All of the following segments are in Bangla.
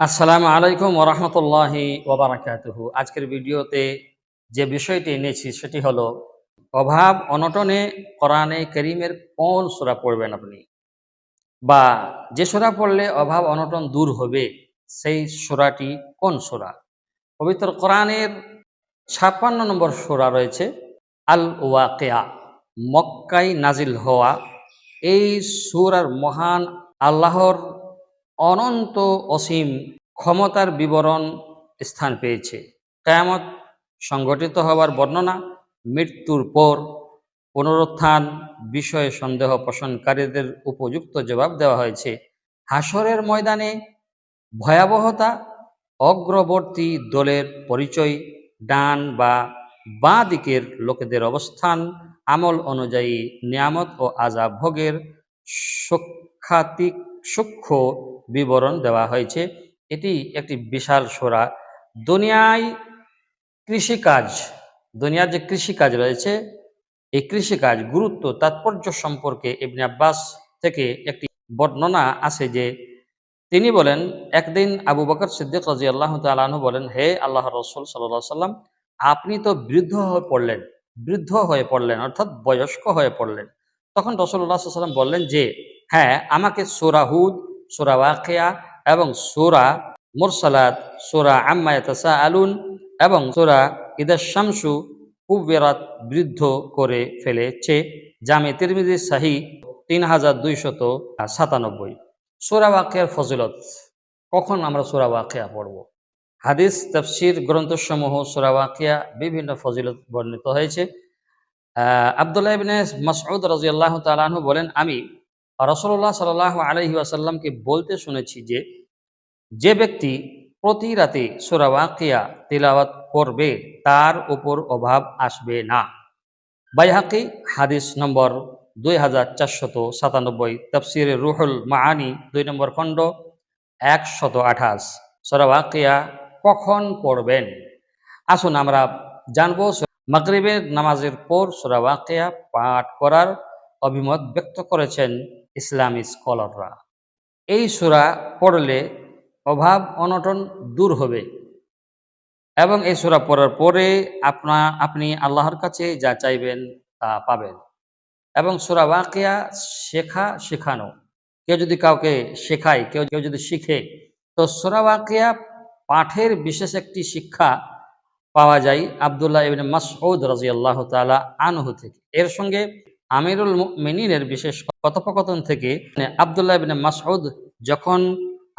আসসালামু আলাইকুম ওরহমতুল্লাহি ওবরাকাতুহু আজকের ভিডিওতে যে বিষয়টি এনেছি সেটি হলো, অভাব অনটনে কোরআনে করিমের কোন সূরা পড়বেন আপনি? বা যে সূরা পড়লে অভাব অনটন দূর হবে, সেই সূরাটি কোন সূরা? পবিত্র কোরআনের ছাপ্পান্ন নম্বর সূরা রয়েছে আল ওয়াকেয়া মক্কাই নাজিল হওয়া। এই সূরার মহান আল্লাহর অনন্ত অসীম ক্ষমতার বিবরণ স্থান পেয়েছে। কেয়ামত সংগঠিত হওয়ার বর্ণনা, মৃত্যুর পর পুনরুত্থান বিষয়ে সন্দেহ পোষণকারীদের উপযুক্ত জবাব দেওয়া হয়েছে। হাসরের ময়দানে ভয়াবহতা, অগ্রবর্তী দলের পরিচয়, ডান বা বাঁ দিকের লোকেদের অবস্থান, আমল অনুযায়ী নিয়ামত ও আজাব ভোগের সূক্ষাতিক সূক্ষ্ম বিবরণ দেওয়া হয়েছে। এটি একটি বিশাল সোরা। দুনিয়ায় কৃষিকাজ, দুনিয়ার যে কৃষিকাজ রয়েছে, এই কৃষিকাজ গুরুত্ব, তাৎপর্য সম্পর্কে ইবনে আব্বাস থেকে একটি বর্ণনা আছে যে তিনি বলেন, একদিন আবু বকর সিদ্দিক রাজি আল্লাহ তালু বলেন, হে আল্লাহ রসুল সাল্লাহ সাল্লাম আপনি তো বৃদ্ধ হয়ে পড়লেন, বৃদ্ধ হয়ে পড়লেন, অর্থাৎ বয়স্ক হয়ে পড়লেন। তখন রসুল্লাহ সাল্লাম বললেন যে হ্যাঁ আমাকে সোরা হুদ, সোরা ওয়াকিয়া এবং সোরা মুরসালাত, সোরা আম্মায়াতাসা আলুন এবং সোরা ইদাস শামসু কুবেরাত বৃদ্ধ করে ফেলেছে। জামে তিরমিজি শাহি তিন হাজার দুইশত সাতানব্বই। সোরা ওয়াকিয়ার ফজিলত, কখন আমরা সোরা ওয়াকিয়া পড়ব? হাদিস, তফসির গ্রন্থসমূহ সোরা ওয়াকিয়া বিভিন্ন ফজিলত বর্ণিত হয়েছে। আবদুল্লাহ ইবনে মাসউদ রাজিয়াল্লাহ তালাহু বলেন, আমি রসল্লাহ সাল আলহি আসাল্লামকে বলতে শুনেছি যে যে ব্যক্তি প্রতি রাতে সোরা ওয়াকিয়া তিলাওয়াত করবে, তার উপর অভাব আসবে না। বাইহাকি, হাদিস নম্বর দুই হাজার চারশত সাতানব্বই, তফসির রুহুল মাহানি দুই নম্বর খণ্ড, একশত আঠাশ। সোরাওয়াকিয়া কখন পড়বেন? আসুন আমরা জানব মাগরিবের নামাজের পর সোরাওয়াকিয়া পাঠ করার অভিমত ব্যক্ত করেছেন ইসলামী স্কলাররা। এই সুরা পড়লে অভাব, অনটন দূর হবে এবং এই সুরা পড়ার পরে আপনা, আপনি আল্লাহর কাছে যা চাইবেন তা পাবেন এবং সুরা ওয়াকিয়া শেখা শেখানো। কেউ যদি কাউকে শেখায়, কেউ কেউ যদি শিখে, তো সুরা ওয়াকিয়া পাঠের বিশেষ একটি শিক্ষা পাওয়া যায় আবদুল্লাহ ইবিন রাজি আল্লাহ তালা আনহু থেকে। এর সঙ্গে আমিরুল মিনিনের বিশেষ কথোপকথন থেকে আবদুল্লাহ ইবিন মাসউদ যখন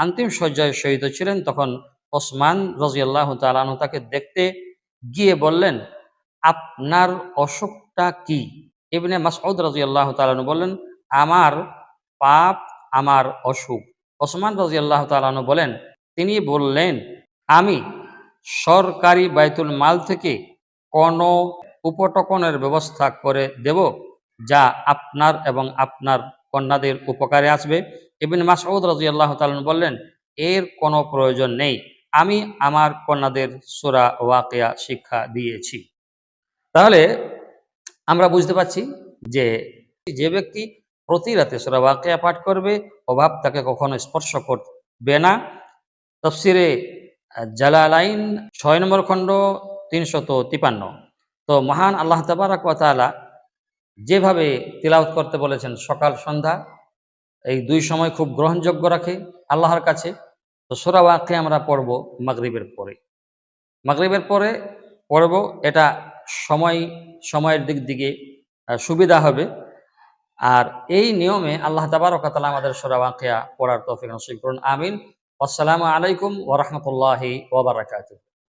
অন্তিম শয্যায় শহীদ ছিলেন, তখন ওসমান রাজিয়াল্লাহ তালানু তাকে দেখতে গিয়ে বললেন, আপনার অসুখটা কি? ইবনে মাসউদ রাজিয়াল্লাহ তালানু বললেন, আমার পাপ, আমার অসুখ। ওসমান রাজিয়াল্লাহ তালানু বলেন, তিনি বললেন, আমি সরকারি বাইতুল মাল থেকে কোনো উপটকনের ব্যবস্থা করে দেব। যা আপনার এবং আপনার কন্যাদের উপকারে আসবে। ইবিন মাসউদ রাজি আল্লাহ তালন বললেন, এর কোনো প্রয়োজন নেই। আমি আমার কন্যাদের সোরা ওয়াকিয়া শিক্ষা দিয়েছি। তাহলে আমরা বুঝতে পারছি যে যে ব্যক্তি প্রতি রাতে সোরা ওয়াকিয়া পাঠ করবে, অভাব তাকে কখনো স্পর্শ করবে না। তফসিরে জালালাইন ছয় নম্বর খণ্ড তিনশত তিপান্ন। তো মহান আল্লাহ তাবারাক তালা যেভাবে তিলাওত করতে বলেছেন, সকাল, সন্ধ্যা, এই দুই সময় খুব গ্রহণযোগ্য রাখে আল্লাহর কাছে। তো সোরা ওয়াকে আমরা পড়ব মাগরিবের পরে। মাগরিবের পরে পড়ব, এটা সময়, সময়ের দিক দিকে সুবিধা হবে। আর এই নিয়মে আল্লাহ তাবারকাতালা আমাদের সোরা ওয়াকিয়া পড়ার তৌফিক নসিব করুন। আমিন। আসসালামু আলাইকুম ওরহমতুল্লাহি